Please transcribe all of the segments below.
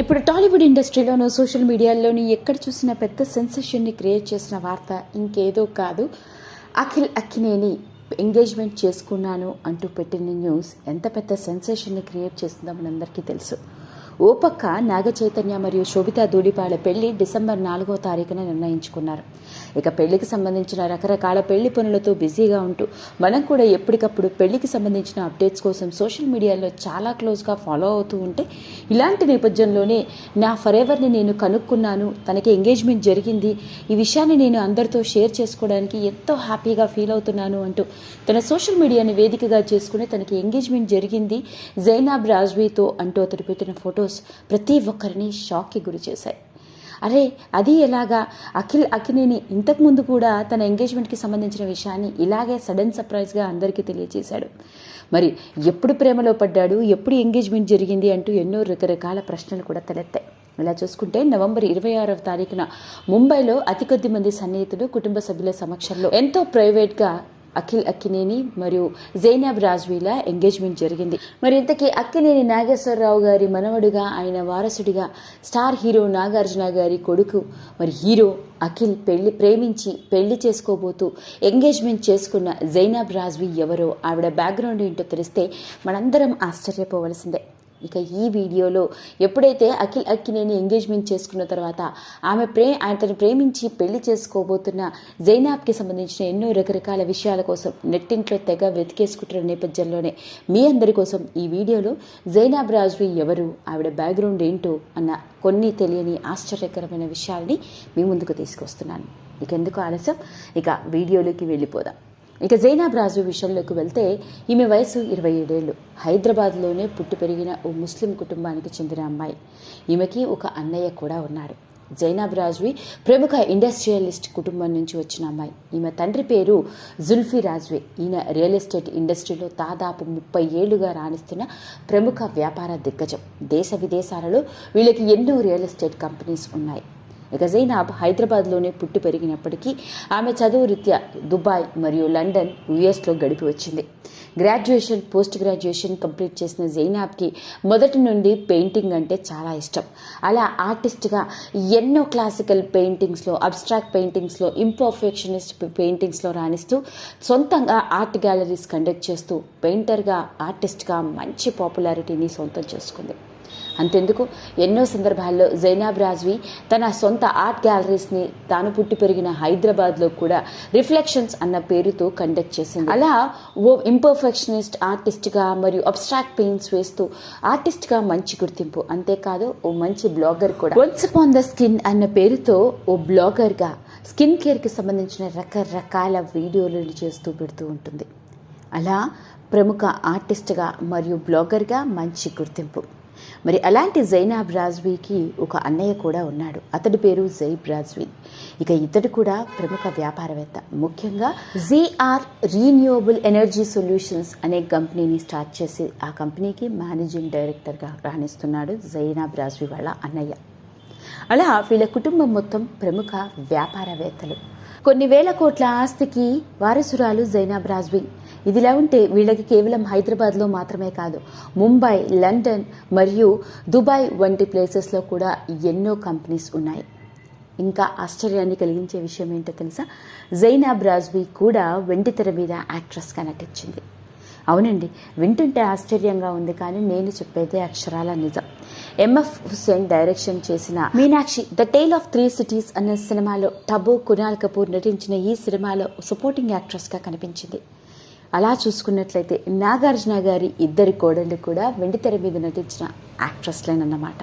ఇప్పుడు టాలీవుడ్ ఇండస్ట్రీలోనూ సోషల్ మీడియాలోని ఎక్కడ చూసినా పెద్ద సెన్సేషన్ని క్రియేట్ చేసిన వార్త ఇంకేదో కాదు. అఖిల్ అక్కినేని ఎంగేజ్మెంట్ చేసుకున్నాను అంటూ పెట్టిన న్యూస్ ఎంత పెద్ద సెన్సేషన్ని క్రియేట్ చేస్తుందో మనందరికీ తెలుసు. ఓ పక్క నాగ చైతన్య మరియు శోభితా దూడిపాల పెళ్ళి డిసెంబర్ నాలుగో తారీఖున నిర్ణయించుకున్నారు. ఇక పెళ్ళికి సంబంధించిన రకరకాల పెళ్ళి పనులతో బిజీగా ఉంటూ మనం కూడా ఎప్పటికప్పుడు పెళ్ళికి సంబంధించిన అప్డేట్స్ కోసం సోషల్ మీడియాలో చాలా క్లోజ్గా ఫాలో అవుతూ ఉంటే ఇలాంటి నేపథ్యంలోనే నా ఫరెవర్ని నేను కనుక్కున్నాను తనకి ఎంగేజ్మెంట్ జరిగింది ఈ విషయాన్ని నేను అందరితో షేర్ చేసుకోవడానికి ఎంతో హ్యాపీగా ఫీల్ అవుతున్నాను అంటూ తన సోషల్ మీడియాని వేదికగా చేసుకుని తనకి ఎంగేజ్మెంట్ జరిగింది. జైనాబ్ రాజ్వీతో అంటూ అతడు పెట్టిన ఫొటోస్ ప్రతి ఒక్కరిని షాక్కి గురి చేశాయి. అరే అది ఎలాగా? అఖిల్ అఖినేని ఇంతకుముందు కూడా తన ఎంగేజ్మెంట్కి సంబంధించిన విషయాన్ని ఇలాగే సడన్ సర్ప్రైజ్గా అందరికీ తెలియజేశాడు మరి ఎప్పుడు ప్రేమలో పడ్డాడు? ఎప్పుడు ఎంగేజ్మెంట్ జరిగింది అంటూ ఎన్నో రకరకాల ప్రశ్నలు కూడా తలెత్తాయి. ఇలా చూసుకుంటే నవంబర్ ఇరవై ఆరవ తారీఖున ముంబైలో అతి కొద్ది మంది సన్నిహితులు కుటుంబ సభ్యుల సమక్షంలో ఎంతో ప్రైవేట్గా అఖిల్ అక్కినేని మరియు జైనాబ్ రాజ్వీల ఎంగేజ్మెంట్ జరిగింది. మరి ఇంతకీ అక్కినేని నాగేశ్వరరావు గారి మనవడుగా ఆయన వారసుడిగా స్టార్ హీరో నాగార్జున గారి కొడుకు మరి హీరో అఖిల్ పెళ్ళి ప్రేమించి పెళ్ళి చేసుకోబోతూ ఎంగేజ్మెంట్ చేసుకున్న జైనాబ్ రాజ్వీ ఎవరో ఆవిడ బ్యాక్గ్రౌండ్ ఏంటో తెలిస్తే మనందరం ఆశ్చర్యపోవలసిందే. ఇక ఈ వీడియోలో ఎప్పుడైతే అఖిల్ అక్కినేని ఎంగేజ్మెంట్ చేసుకున్న తర్వాత ఆమె ప్రే అతను ప్రేమించి పెళ్ళి చేసుకోబోతున్న జైనాబ్కి సంబంధించిన ఎన్నో రకరకాల విషయాల కోసం నెట్టింట్లో తెగ వెతికేసుకుంటున్న నేపథ్యంలోనే మీ అందరి కోసం ఈ వీడియోలో జైనాబ్ రాజ్వి ఎవరు ఆవిడ బ్యాక్గ్రౌండ్ ఏంటో అన్న కొన్ని తెలియని ఆశ్చర్యకరమైన విషయాల్ని మీ ముందుకు తీసుకొస్తున్నాను. ఇక ఎందుకు ఆలస్యం? ఇక వీడియోలోకి వెళ్ళిపోదాం. ఇక జైనాబ్ రాజు విషయంలోకి వెళ్తే ఈమె వయసు ఇరవై ఏడేళ్ళు. హైదరాబాద్లోనే పుట్టి పెరిగిన ఓ ముస్లిం కుటుంబానికి చెందిన అమ్మాయి. ఈమెకి ఒక అన్నయ్య కూడా ఉన్నాడు జైనాబ్ రాజ్వి ప్రముఖ ఇండస్ట్రియలిస్ట్ కుటుంబం నుంచి వచ్చిన అమ్మాయి. ఈమె తండ్రి పేరు జుల్ఫీ రాజ్వి. ఈయన రియల్ ఎస్టేట్ ఇండస్ట్రీలో దాదాపు ముప్పై ఏళ్ళుగా రాణిస్తున్న ప్రముఖ వ్యాపార దిగ్గజం. దేశ విదేశాలలో వీళ్ళకి ఎన్నో రియల్ ఎస్టేట్ కంపెనీస్ ఉన్నాయి. ఇక జైనాబ్ హైదరాబాద్లోనే పుట్టి పెరిగినప్పటికీ ఆమె చదువు రీత్యా దుబాయ్ మరియు లండన్ యుఎస్లో గడిపి వచ్చింది. గ్రాడ్యుయేషన్ పోస్ట్ గ్రాడ్యుయేషన్ కంప్లీట్ చేసిన జైనాబ్కి మొదటి నుండి పెయింటింగ్ అంటే చాలా ఇష్టం. అలా ఆర్టిస్ట్గా ఎన్నో క్లాసికల్ పెయింటింగ్స్లో అబ్స్ట్రాక్ట్ పెయింటింగ్స్లో ఇంపర్ఫెక్షనిస్ట్ పెయింటింగ్స్లో రాణిస్తూ సొంతంగా ఆర్ట్ గ్యాలరీస్ కండక్ట్ చేస్తూ పెయింటర్గా ఆర్టిస్ట్గా మంచి పాపులారిటీని సొంతం చేసుకుంది. అంతెందుకు ఎన్నో సందర్భాల్లో జైనాబ్ రాజ్వి తన సొంత ఆర్ట్ గ్యాలరీస్ని తాను పుట్టి పెరిగిన హైదరాబాద్లో కూడా రిఫ్లెక్షన్స్ అన్న పేరుతో కండక్ట్ చేసింది. అలా ఓ ఇంపర్ఫెక్షనిస్ట్ ఆర్టిస్ట్గా మరియు అబ్స్ట్రాక్ట్ పెయింట్స్ వేస్తూ ఆర్టిస్ట్గా మంచి గుర్తింపు. అంతేకాదు ఓ మంచి బ్లాగర్ కూడా. వన్స్ అపాన్ ద స్కిన్ అన్న పేరుతో ఓ బ్లాగర్గా స్కిన్ కేర్కి సంబంధించిన రకరకాల వీడియోలను చేస్తూ పెడుతూ ఉంటుంది. అలా ప్రముఖ ఆర్టిస్ట్గా మరియు బ్లాగర్గా మంచి గుర్తింపు. మరి అలాంటి జైనాబ్ రాజ్వీకి ఒక అన్నయ్య కూడా ఉన్నాడు. అతడి పేరు జైబ్ రాజ్వీ. ఇక ఇతడు కూడా ప్రముఖ వ్యాపారవేత్త. ముఖ్యంగా జీఆర్ రీన్యూవబుల్ ఎనర్జీ సొల్యూషన్స్ అనే కంపెనీని స్టార్ట్ చేసి ఆ కంపెనీకి మేనేజింగ్ డైరెక్టర్గా రాణిస్తున్నాడు జైనాబ్ రాజ్వీ వాళ్ళ అన్నయ్య. అలా వీళ్ళ కుటుంబం మొత్తం ప్రముఖ వ్యాపారవేత్తలు. కొన్ని వేల కోట్ల ఆస్తికి వారసురాలు జైనాబ్ రాజ్వీ. ఇదిలా ఉంటే వీళ్ళకి కేవలం హైదరాబాద్లో మాత్రమే కాదు ముంబై లండన్ మరియు దుబాయ్ వంటి ప్లేసెస్లో కూడా ఎన్నో కంపెనీస్ ఉన్నాయి. ఇంకా ఆశ్చర్యాన్ని కలిగించే విషయం ఏంటో తెలుసా? జైనాబ్ రాజ్వీ కూడా వెండితెర మీద యాక్ట్రెస్గా నటించింది అవునండి వింటుంటే ఆశ్చర్యంగా ఉంది కానీ నేను చెప్పేదే అక్షరాల నిజం. ఎంఎఫ్ హుస్సేన్ డైరెక్షన్ చేసిన Meenakshi the tale of three cities అనే సినిమాలో టబు కునాల్ కపూర్ నటించిన ఈ సినిమాలో సపోర్టింగ్ యాక్ట్రెస్గా కనిపించింది. అలా చూసుకున్నట్లయితే నాగార్జున గారి ఇద్దరి కోడళ్ళు కూడా వెండితెర మీద నటించిన యాక్ట్రెస్లేనన్నమాట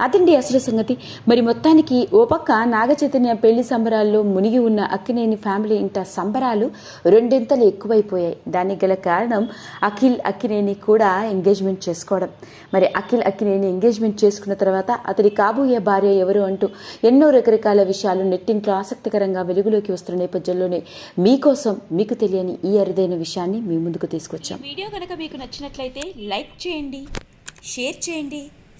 అదండి అసలు సంగతి. మరి మొత్తానికి ఓ పక్క నాగచైతన్య పెళ్ళి సంబరాల్లో మునిగి ఉన్న అక్కినేని ఫ్యామిలీ ఇంట సంబరాలు రెండింతలు ఎక్కువైపోయాయి. దానికి గల కారణం అఖిల్ అక్కినేని కూడా ఎంగేజ్మెంట్ చేసుకోవడం. మరి అఖిల్ అక్కినేని ఎంగేజ్మెంట్ చేసుకున్న తర్వాత అతడి కాబోయే భార్య ఎవరు అంటూ ఎన్నో రకరకాల విషయాలు నెట్టింట్లో ఆసక్తికరంగా వెలుగులోకి వస్తున్న నేపథ్యంలోనే మీకోసం మీకు తెలియని ఈ అరుదైన విషయాన్ని మీ ముందుకు తీసుకొచ్చాం. వీడియో కనుక మీకు నచ్చినట్లయితే లైక్ చేయండి షేర్ చేయండి.